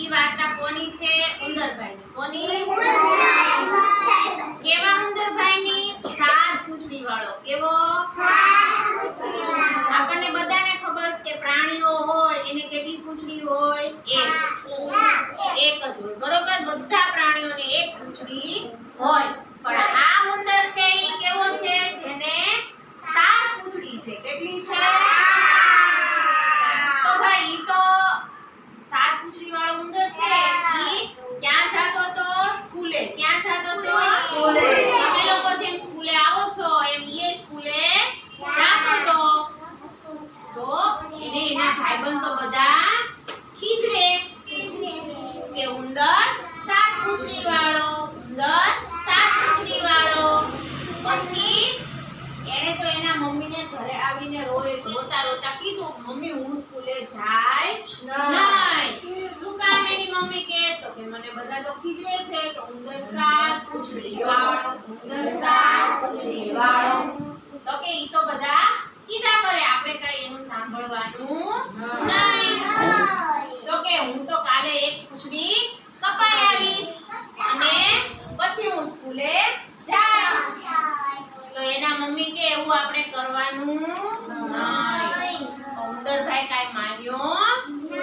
ઈ વાર્તા કોની છે? ઉંદરભાઈની. કોની? કેવા ઉંદરભાઈની? સાત પૂંછડી વાળો કેવો? આપણને બધાને ખબર છે કે પ્રાણીઓ હોય એને કેટલી પૂંછડી હોય? એક. એક જ હોય. બરોબર? બધા પ્રાણીઓને એક પૂંછડી હોય પણ આ ઉંદર છે ઈ કેવો છે જેને સાત પૂંછડી છે કેટલી છે તો ભાઈ ઈ તો સાત પૂંછડી વાળો ઉંદર છે ઈ ક્યાં જાતો તો સ્કૂલે ક્યાં જાતો તો સ્કૂલે. તમે લોકો જેમ સ્કૂલે આવો છો એમ ઈ સ્કૂલે જાતો તો તો એને એના ભાઈબંધ તો બધા ખીજવે કે ઉંદર સાત પૂંછડી વાળો ઉંદર સાત પૂંછડી વાળો પછી એણે તો એના મમ્મીને ઘરે આવીને રોએ રોતા રોતા કીધું મમ્મી હું સ્કૂલે જાઈશ નહીં. શું કામ એની મમ્મી કે? તો કે મને બધા તો ખીજવે છે કે ઉંદર સાત પૂંછડી વાળો ઉંદર સાત પૂંછડી વાળો. તો કે ઈ તો બધા કીધા કરે આપણે કઈ એનું સાંભળવાનું નહીં. તો કે હું તો કાલે એક પૂંછડી કપાઈ આવીશ અને પછી હું સ્કૂલે જઈશ. તો એના મમ્મી કે એવું આપણે કરવાનું નહીં. ઉંદરભાઈ કાઈ માન્યો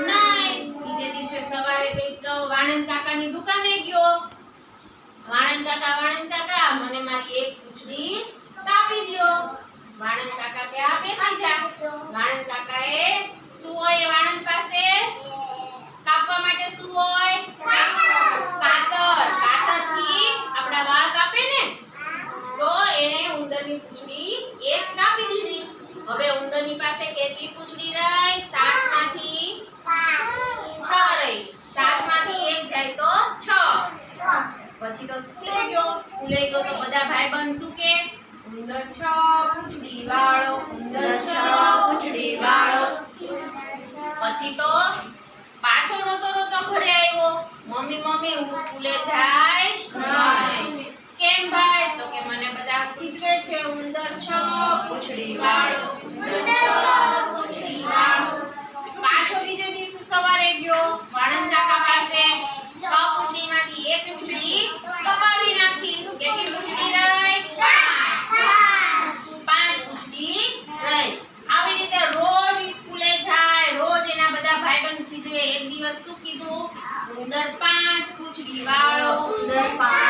નહીં. બીજે દિવસે સવારે તો તો વાણંદ કાકાની દુકાને ગયો. વાણંદ કાકા વાણંદ કાકા, મને મારી એક પૂછડી કાપી દ્યો વાણંદ કાકા કે આ બેસી જા વાણંદ કાકાએ શું હોય એ વાણંદ પાસે કાપવા માટે શું હોય કાતર કાતરથી આપણા વાળ કાપે ને તો એણે ઉંદરની પૂંછડી એક કાપી દીધી હવે ઉંદરની પાસે કેટલી પૂંછડી રહી સાતમાંથી છ રહી સાતમાંથી એક જાય તો છ પછી તો સ્કૂલે ગયો, સ્કૂલે ગયો તો બધા ભાઈબંધ શું કે, ઉંદર છ, પૂંછડી વાળો, ઉંદર છ, પૂંછડી વાળો. પછી તો પાછો રોતો રોતો ઘરે આવ્યો. મમ્મી મમ્મી, હું સ્કૂલે જાઈશ નહીં. કેમ ભાઈ? તો કે મને બધા ખીજવે છે, ઉંદર છ, પૂંછડી વાળો, ઉંદર છ પૂંછડી વાળો પાછો બીજે દિવસે સવારે ગયો વાણંદ કાકા પાસે છ પૂંછડીમાંથી એક પૂંછડી કપાવી નાખી કેટલી પૂંછડી રહી પાંચ પૂંછડી રહી આવી રીતે રોજ ઈ સ્કૂલે જાય રોજ એના બધા ભાઈબંધ ખીજવે એક દિવસ શું કીધું ઉંદર પાંચ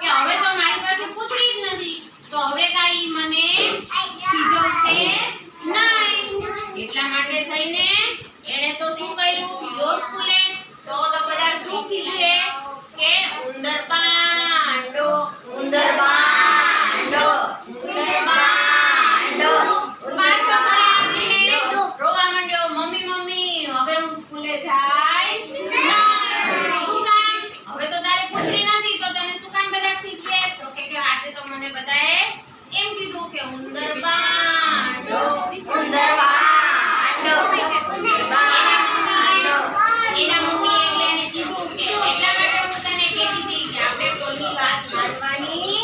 કે હવે તો મારી પાસે પૂછડી જ નથી. તો હવે કાઈ મને ખીજવશે નહીં. એટલા માટે થઈને એણે તો શું કર્યું? ગયો સ્કૂલે? તો તો બધા શું ખીજવે કે ઉંદર પાંડો ઉંદર પાંડો ઉંદર પાંડો પાછો ઘરે આવીને રોવા માંડ્યો મમ્મી મમ્મી હવે હું સ્કૂલે જઈશ નહીં. શું કામ હવે તો તારે પૂછડી નથી તો તને શું કામ બધા ખીજવે તો કે કે આજે તો મને બધાએ એમ કીધું કે ઉંદર પાંડો ઉંદર પાંડો ઉંદર પાંડો એના મમ્મી એટલે કીધું કે એટલા માટે હું તને કહેતી હતી કે આપણે કોઈની વાત માનવાની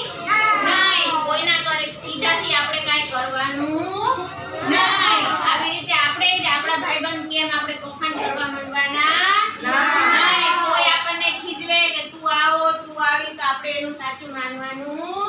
નહીં. કોઈના કરે કીધાથી આપણે કાંઈ કરવાનું નહીં. આવી રીતે આપણે જ આપણા ભાઈબંધ કેમ આપણે તોફાન કરવા માંડવાના નહીં. કોઈ આપણને ખીજવે કે તું આવો તું આવી તો આપણે એનું સાચું માનવાનું